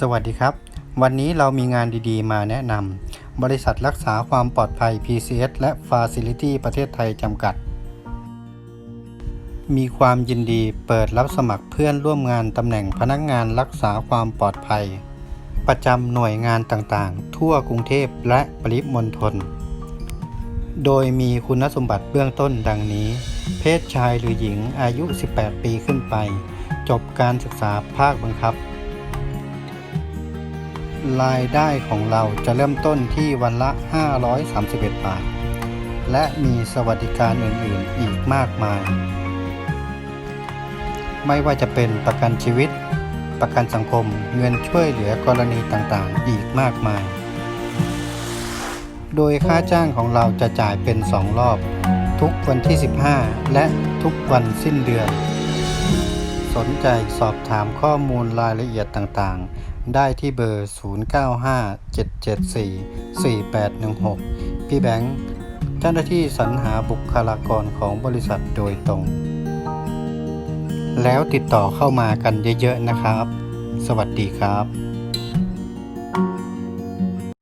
สวัสดีครับ วันนี้เรามีงานดีๆ มาแนะนำบริษัทรักษาความปลอดภัย PCS และ Facility ประเทศไทยจำกัด มีความยินดีเปิดรับสมัครเพื่อนร่วมงานตำแหน่งพนักงานรักษาความปลอดภัย ประจำหน่วยงานต่างๆ ทั่วกรุงเทพและปริมณฑลโดยมีคุณสมบัติเบื้องต้นดังนี้ เพศชายหรือหญิงอายุ 18 ปีขึ้นไป จบการศึกษาภาคบังคับ รายได้ของเราจะเริ่มต้นที่วันละ 531 บาท และมีสวัสดิการอื่นๆอีกมากมาย ไม่ว่าจะเป็นประกันชีวิต ประกันสังคมเงินช่วยเหลือกรณีต่างๆ อีกมากมาย โดยค่าจ้างของเราจะจ่ายเป็น 2 รอบ ทุกวันที่ 15 และทุกวันสิ้นเดือน สนใจสอบถามข้อมูลรายละเอียดต่างๆ ได้ที่เบอร์ 0957744816 พี่แบงค์เจ้าหน้าที่สรรหาบุคลากรของบริษัทโดยตรง แล้วติดต่อเข้ามากันเยอะๆนะครับ สวัสดีครับ